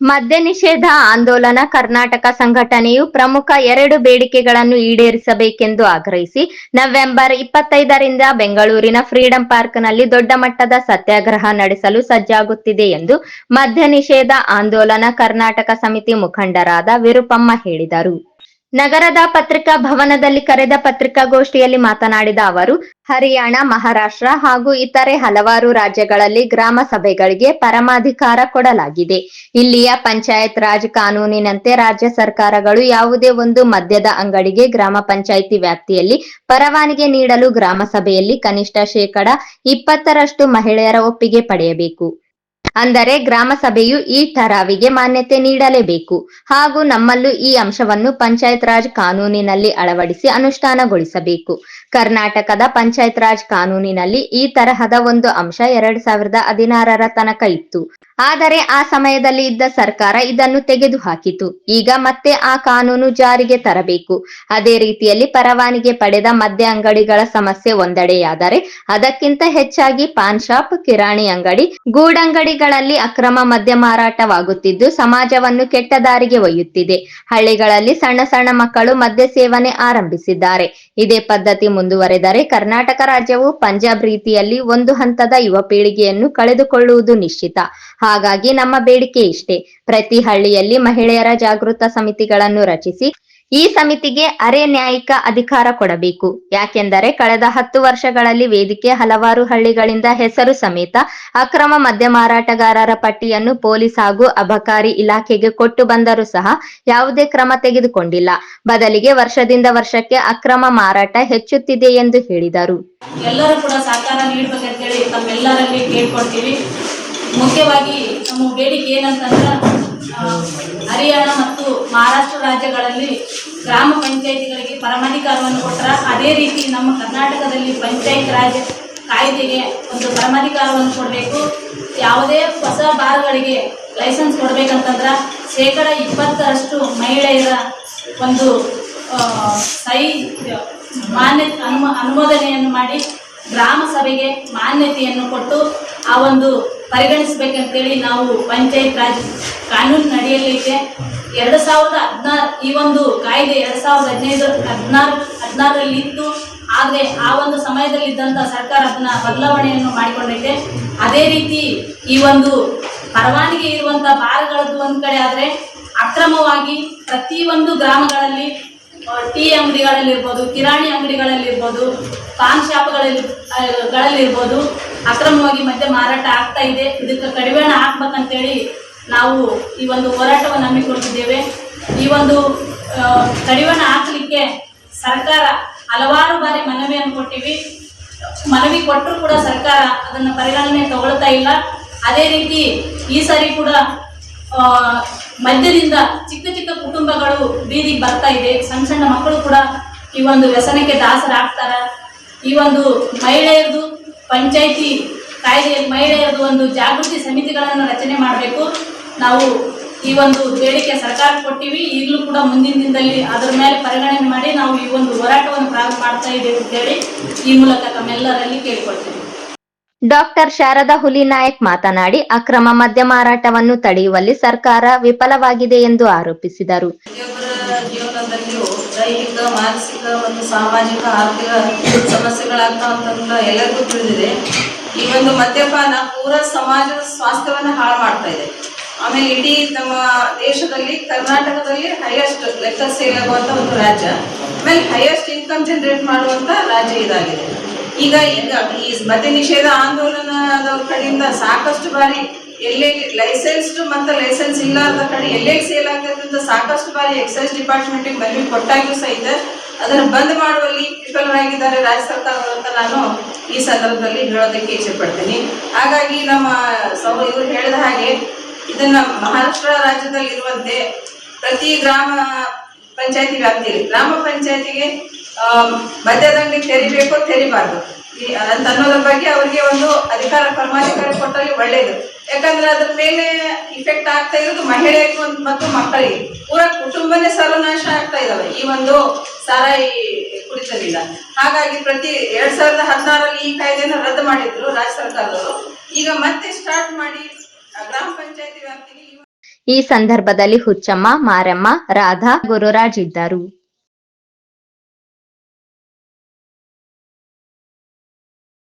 ಮದ್ಯ ನಿಷೇಧ ಆಂದೋಲನ ಕರ್ನಾಟಕ ಸಂಘಟನೆಯು ಪ್ರಮುಖ ಎರಡು ಬೇಡಿಕೆಗಳನ್ನು ಈಡೇರಿಸಬೇಕೆಂದು ಆಗ್ರಹಿಸಿ ನವೆಂಬರ್ ಇಪ್ಪತ್ತೈದರಿಂದ ಬೆಂಗಳೂರಿನ ಫ್ರೀಡಂ ಪಾರ್ಕ್ನಲ್ಲಿ ದೊಡ್ಡ ಮಟ್ಟದ ಸತ್ಯಾಗ್ರಹ ನಡೆಸಲು ಸಜ್ಜಾಗುತ್ತಿದೆ ಎಂದು ಮದ್ಯ ನಿಷೇಧ ಆಂದೋಲನ ಕರ್ನಾಟಕ ಸಮಿತಿ ಮುಖಂಡರಾದ ವಿರುಪಮ್ಮ ಹೇಳಿದರು. ನಗರದ ಪತ್ರಿಕಾ ಭವನದಲ್ಲಿ ಕರೆದ ಪತ್ರಿಕಾಗೋಷ್ಠಿಯಲ್ಲಿ ಮಾತನಾಡಿದ ಅವರು, ಹರಿಯಾಣ, ಮಹಾರಾಷ್ಟ್ರ ಹಾಗೂ ಇತರೆ ಹಲವಾರು ರಾಜ್ಯಗಳಲ್ಲಿ ಗ್ರಾಮ ಸಭೆಗಳಿಗೆ ಪರಮಾಧಿಕಾರ ಕೊಡಲಾಗಿದೆ. ಇಲ್ಲಿಯ ಪಂಚಾಯತ್ ರಾಜ್ ಕಾನೂನಿನಂತೆ ರಾಜ್ಯ ಸರ್ಕಾರಗಳು ಯಾವುದೇ ಒಂದು ಮದ್ಯದ ಅಂಗಡಿಗೆ ಗ್ರಾಮ ಪಂಚಾಯಿತಿ ವ್ಯಾಪ್ತಿಯಲ್ಲಿ ಪರವಾನಗಿ ನೀಡಲು ಗ್ರಾಮ ಸಭೆಯಲ್ಲಿ ಕನಿಷ್ಠ ಶೇಕಡ ಇಪ್ಪತ್ತರಷ್ಟು ಮಹಿಳೆಯರ ಒಪ್ಪಿಗೆ ಪಡೆಯಬೇಕು. ಅಂದರೆ ಗ್ರಾಮ ಸಭೆಯು ಈ ಠರಾವಿಗೆ ಮಾನ್ಯತೆ ನೀಡಲೇಬೇಕು. ಹಾಗೂ ನಮ್ಮಲ್ಲೂ ಈ ಅಂಶವನ್ನು ಪಂಚಾಯತ್ ರಾಜ್ ಕಾನೂನಿನಲ್ಲಿ ಅಳವಡಿಸಿ ಅನುಷ್ಠಾನಗೊಳಿಸಬೇಕು. ಕರ್ನಾಟಕದ ಪಂಚಾಯತ್ ರಾಜ್ ಕಾನೂನಿನಲ್ಲಿ ಈ ತರಹದ ಒಂದು ಅಂಶ ಎರಡ್ ಸಾವಿರದ ಹದಿನಾರರ ತನಕ ಇತ್ತು. ಆದರೆ ಆ ಸಮಯದಲ್ಲಿ ಇದ್ದ ಸರ್ಕಾರ ಇದನ್ನು ತೆಗೆದುಹಾಕಿತು. ಈಗ ಮತ್ತೆ ಆ ಕಾನೂನು ಜಾರಿಗೆ ತರಬೇಕು. ಅದೇ ರೀತಿಯಲ್ಲಿ ಪರವಾನಿಗೆ ಪಡೆದ ಮದ್ಯ ಅಂಗಡಿಗಳ ಸಮಸ್ಯೆ ಒಂದೆಡೆಯಾದರೆ ಅದಕ್ಕಿಂತ ಹೆಚ್ಚಾಗಿ ಪಾನ್ ಶಾಪ್, ಕಿರಾಣಿ ಅಂಗಡಿ ಗೂಡಂಗಡಿಗಳಲ್ಲಿ ಅಕ್ರಮ ಮದ್ಯ ಮಾರಾಟವಾಗುತ್ತಿದ್ದು, ಸಮಾಜವನ್ನು ಕೆಟ್ಟ ದಾರಿಗೆ ಒಯ್ಯುತ್ತಿದೆ. ಹಳ್ಳಿಗಳಲ್ಲಿ ಸಣ್ಣ ಸಣ್ಣ ಮಕ್ಕಳು ಮದ್ಯ ಸೇವನೆ ಆರಂಭಿಸಿದ್ದಾರೆ. ಇದೇ ಪದ್ಧತಿ ಮುಂದುವರೆದರೆ ಕರ್ನಾಟಕ ರಾಜ್ಯವು ಪಂಜಾಬ್ ರೀತಿಯಲ್ಲಿ ಒಂದು ಹಂತದ ಯುವ ಪೀಳಿಗೆಯನ್ನು ಕಳೆದುಕೊಳ್ಳುವುದು ನಿಶ್ಚಿತ. ಹಾಗಾಗಿ ನಮ್ಮ ಬೇಡಿಕೆ ಇಷ್ಟೇ. ಪ್ರತಿ ಹಳ್ಳಿಯಲ್ಲಿ ಮಹಿಳೆಯರ ಜಾಗೃತ ಸಮಿತಿಗಳನ್ನು ರಚಿಸಿ ಈ ಸಮಿತಿಗೆ ಅರೆ ನ್ಯಾಯಿಕ ಅಧಿಕಾರ ಕೊಡಬೇಕು. ಯಾಕೆಂದರೆ ಕಳೆದ ಹತ್ತು ವರ್ಷಗಳಲ್ಲಿ ವೇದಿಕೆ ಹಲವಾರು ಹಳ್ಳಿಗಳಿಂದ ಹೆಸರು ಸಮೇತ ಅಕ್ರಮ ಮದ್ಯ ಮಾರಾಟಗಾರರ ಪಟ್ಟಿಯನ್ನು ಪೊಲೀಸ್ ಹಾಗೂ ಅಬಕಾರಿ ಇಲಾಖೆಗೆ ಕೊಟ್ಟು ಬಂದರೂ ಸಹ ಯಾವುದೇ ಕ್ರಮ ತೆಗೆದುಕೊಂಡಿಲ್ಲ. ಬದಲಿಗೆ ವರ್ಷದಿಂದ ವರ್ಷಕ್ಕೆ ಅಕ್ರಮ ಮಾರಾಟ ಹೆಚ್ಚುತ್ತಿದೆ ಎಂದು ಹೇಳಿದರು. ಎಲ್ಲರೂ ಕೂಡ ಸಹಕಾರ ತಮ್ಮೆಲ್ಲರಲ್ಲಿ ಕೇಳ್ಕೊಳ್ತೀವಿ. ಮುಖ್ಯವಾಗಿ ನಮ್ಮ ಬೇಡಿಕೆ ಏನಂತಂದ್ರೆ ಹರಿಯಾಣ ಮತ್ತು ಮಹಾರಾಷ್ಟ್ರ ರಾಜ್ಯಗಳಲ್ಲಿ ಗ್ರಾಮ ಪಂಚಾಯಿತಿಗಳಿಗೆ ಪರಮಾಧಿಕಾರವನ್ನು ಕೊಟ್ಟರೆ ಅದೇ ರೀತಿ ನಮ್ಮ ಕರ್ನಾಟಕದಲ್ಲಿ ಪಂಚಾಯತ್ ರಾಜ್ ಕಾಯ್ದೆಗೆ ಒಂದು ಪರಮಾಧಿಕಾರವನ್ನು ಕೊಡಬೇಕು. ಯಾವುದೇ ಹೊಸ ಬಾರ್ಗಳಿಗೆ ಲೈಸೆನ್ಸ್ ಕೊಡಬೇಕಂತಂದ್ರೆ ಶೇಕಡ ಇಪ್ಪತ್ತರಷ್ಟು ಮಹಿಳೆಯರ ಒಂದು ಸಹಿ, ಮಾನ್ಯ, ಅನುಮ, ಅನುಮೋದನೆಯನ್ನು ಮಾಡಿ ಗ್ರಾಮ ಸಭೆಗೆ ಮಾನ್ಯತೆಯನ್ನು ಕೊಟ್ಟು ಆ ಒಂದು ಪರಿಗಣಿಸಬೇಕಂತೇಳಿ ನಾವು ಪಂಚಾಯತ್ ರಾಜ್ ಕಾನೂನು ನಡೆಯಲಿದೆ ಎರಡು ಸಾವಿರದ ಹದಿನಾರು, ಈ ಒಂದು ಕಾಯ್ದೆ ಎರಡು ಸಾವಿರದ ಹದಿನೈದು, ಹದಿನಾರು, ಹದಿನಾರರಲ್ಲಿ ಇತ್ತು. ಆದರೆ ಆ ಒಂದು ಸಮಯದಲ್ಲಿ ಇದ್ದಂತ ಸರ್ಕಾರ ಅದನ್ನ ಬದಲಾವಣೆಯನ್ನು ಮಾಡಿಕೊಂಡೈತೆ ಅದೇ ರೀತಿ ಈ ಒಂದು ಪರವಾನಗಿ ಇರುವಂಥ ಬಾರ್ಗಳದ್ದು ಒಂದು ಕಡೆ ಆದರೆ ಅಕ್ರಮವಾಗಿ ಪ್ರತಿಯೊಂದು ಗ್ರಾಮಗಳಲ್ಲಿ ಟೀ ಅಂಗಡಿಗಳಲ್ಲಿರ್ಬೋದು, ಕಿರಾಣಿ ಅಂಗಡಿಗಳಲ್ಲಿರ್ಬೋದು, ಪಾನ್ ಶಾಪ್ಗಳಲ್ಲಿ ಗಳಲ್ಲಿರ್ಬೋದು. ಅಕ್ರಮವಾಗಿ ಮದ್ಯ ಮಾರಾಟ ಆಗ್ತಾ ಇದೆ. ಇದಕ್ಕೆ ಕಡಿವಾಣ ಹಾಕ್ಬೇಕಂತೇಳಿ ನಾವು ಈ ಒಂದು ಹೋರಾಟವನ್ನು ಹಮ್ಮಿಕೊಳ್ತಿದ್ದೇವೆ. ಈ ಒಂದು ಕಡಿವಾಣ ಹಾಕಲಿಕ್ಕೆ ಸರ್ಕಾರ ಹಲವಾರು ಬಾರಿ ಮನವಿಯನ್ನು ಕೊಟ್ಟಿವಿ. ಮನವಿ ಕೊಟ್ಟರು ಕೂಡ ಸರ್ಕಾರ ಅದನ್ನು ಪರಿಗಣನೆ ತಗೊಳ್ತಾ ಇಲ್ಲ. ಅದೇ ರೀತಿ ಈ ಸಾರಿ ಕೂಡ ಮಧ್ಯದಿಂದ ಚಿಕ್ಕ ಚಿಕ್ಕ ಕುಟುಂಬಗಳು ಬೀದಿಗೆ ಬರ್ತಾ ಇದೆ. ಸಣ್ಣ ಸಣ್ಣ ಮಕ್ಕಳು ಕೂಡ ಈ ಒಂದು ವ್ಯಸನಕ್ಕೆ ದಾಸರಾಗ್ತಾರ. ಈ ಒಂದು ಮಹಿಳೆಯರದು ಪಂಚಾಯಿತಿ ಕಾಯ್ದೆಯಲ್ಲಿ ಮಹಿಳೆಯರದು ಒಂದು ಜಾಗೃತಿ ಸಮಿತಿಗಳನ್ನು ರಚನೆ ಮಾಡಬೇಕು. ನಾವು ಈ ಒಂದು ಬೇಡಿಕೆ ಸರ್ಕಾರ ಕೊಟ್ಟಿವಿ. ಈಗಲೂ ಕೂಡ ಮುಂದಿನ ದಿನದಲ್ಲಿ ಅದರ ಮೇಲೆ ಪರಿಗಣನೆ ಮಾಡಿ ನಾವು ಈ ಒಂದು ಹೋರಾಟವನ್ನು ಪ್ರಾರಂಭ ಮಾಡ್ತಾ ಇದ್ದೇವೆ ಅಂತೇಳಿ ಈ ಮೂಲಕ ತಮ್ಮೆಲ್ಲರಲ್ಲಿ ಕೇಳಿಕೊಳ್ತೇವೆ ಡಾಕ್ಟರ್ ಶಾರದಾ ಹುಲಿನಾಯಕ್ ಮಾತನಾಡಿ, ಅಕ್ರಮ ಮದ್ಯ ಮಾರಾಟವನ್ನು ತಡೆಯುವಲ್ಲಿ ಸರ್ಕಾರ ವಿಫಲವಾಗಿದೆ ಎಂದು ಆರೋಪಿಸಿದರು. ದೈಹಿಕ, ಮಾನಸಿಕ ಮತ್ತು ಸಾಮಾಜಿಕ ಆರ್ಥಿಕ ಸಮಸ್ಯೆಗಳಾಗ್ತಾವಂತ ಎಲ್ಲರಿಗೂ ತಿಳಿದಿದೆ. ಈ ಒಂದು ಮದ್ಯಪಾನ ಪೂರ ಸಮಾಜದ ಸ್ವಾಸ್ಥ್ಯವನ್ನ ಹಾಳು ಮಾಡ್ತಾ ಇದೆ. ಆಮೇಲೆ ಇಡೀ ನಮ್ಮ ದೇಶದಲ್ಲಿ, ಕರ್ನಾಟಕದಲ್ಲಿ ಹೈಯೆಸ್ಟ್ ಲೆಕ್ಕ ಸೇಲ್ ಆಗುವಂತ ಒಂದು ರಾಜ್ಯ. ಆಮೇಲೆ ಹೈಯೆಸ್ಟ್ ಇನ್ಕಮ್ ಜನರೇಟ್ ಮಾಡುವಂತ ರಾಜ್ಯ ಇದಾಗಿದೆ. ಈಗ ಈಗ ಈ ಮದ್ಯ ನಿಷೇಧ ಆಂದೋಲನದ ಕಡೆಯಿಂದ ಸಾಕಷ್ಟು ಬಾರಿ ಎಲ್ಲೆಲ್ಲಿ ಲೈಸೆನ್ಸ್ಡ್ ಮತ್ತು ಲೈಸೆನ್ಸ್ ಇಲ್ಲದ ಕಡೆ ಎಲ್ಲೆಲ್ಲಿ ಸೇಲ್ ಆಗ್ತದೆ ಸಾಕಷ್ಟು ಬಾರಿ ಎಕ್ಸೈಸ್ ಡಿಪಾರ್ಟ್ಮೆಂಟಿಗೆ ಮನವಿ ಕೊಟ್ಟಾಗ್ಯೂ ಸಹಿತ ಅದನ್ನು ಬಂದ್ ಮಾಡುವಲ್ಲಿ ವಿಫಲರಾಗಿದ್ದಾರೆ ರಾಜ್ಯ ಸರ್ಕಾರ ಅಂತ ನಾನು ಈ ಸಂದರ್ಭದಲ್ಲಿ ಹೇಳೋದಕ್ಕೆ ಇಚ್ಛೆ ಪಡ್ತೀನಿ. ಹಾಗಾಗಿ ನಮ್ಮ ಸೌ, ಇವರು ಹೇಳಿದ ಹಾಗೆ ಇದನ್ನ ಮಹಾರಾಷ್ಟ್ರ ರಾಜ್ಯದಲ್ಲಿ ಇರುವಂತೆ ಪ್ರತಿ ಗ್ರಾಮ ಪಂಚಾಯತಿ ವ್ಯಾಪ್ತಿಯಲ್ಲಿ, ಗ್ರಾಮ ಪಂಚಾಯತಿಗೆ ಮದ್ಯದ ಅಂಗಡಿ ತೆರಿಬೇಕು ತೆರಿಬಾರ್ದು ಅಂತ ಅನ್ನೋದ್ರ ಬಗ್ಗೆ ಅವರಿಗೆ ಒಂದು ಅಧಿಕಾರ ಪರಮಾಧಿಕಾರ ಕೊಟ್ಟಲ್ಲಿ ಒಳ್ಳೇದು. ಯಾಕಂದ್ರೆ ಅದ್ರ ಮೇಲೆ ಇಫೆಕ್ಟ್ ಆಗ್ತಾ ಇರೋದು ಮಹಿಳೆಯರಿಗೂ ಮತ್ತು ಮಕ್ಕಳಿಗೆ. ಪೂರ ಕುಟುಂಬನೇ ಸರ್ವನಾಶ ಆಗ್ತಾ ಇದಾವೆ. ಈ ಒಂದು ಸಾರಾಯಿ ಕುಡಿತದಿಂದ ಹಾಗಾಗಿ ಪ್ರತಿ ಎರಡ್ ಸಾವಿರದ ಹದಿನಾರಲ್ಲಿ ಈ ಕಾಯ್ದೆಯನ್ನು ರದ್ದು ಮಾಡಿದ್ರು ರಾಜ್ಯ ಸರ್ಕಾರದವರು. ಈಗ ಮತ್ತೆ ಸ್ಟಾರ್ಟ್ ಮಾಡಿ ಗ್ರಾಮ ಪಂಚಾಯತಿ ವ್ಯಾಪ್ತಿಗೆ ಈ ಸಂದರ್ಭದಲ್ಲಿ ಹುಚ್ಚಮ್ಮ, ಮಾರಮ್ಮ, ರಾಧಾ, ಗುರುರಾಜ್ ಇದ್ದರು.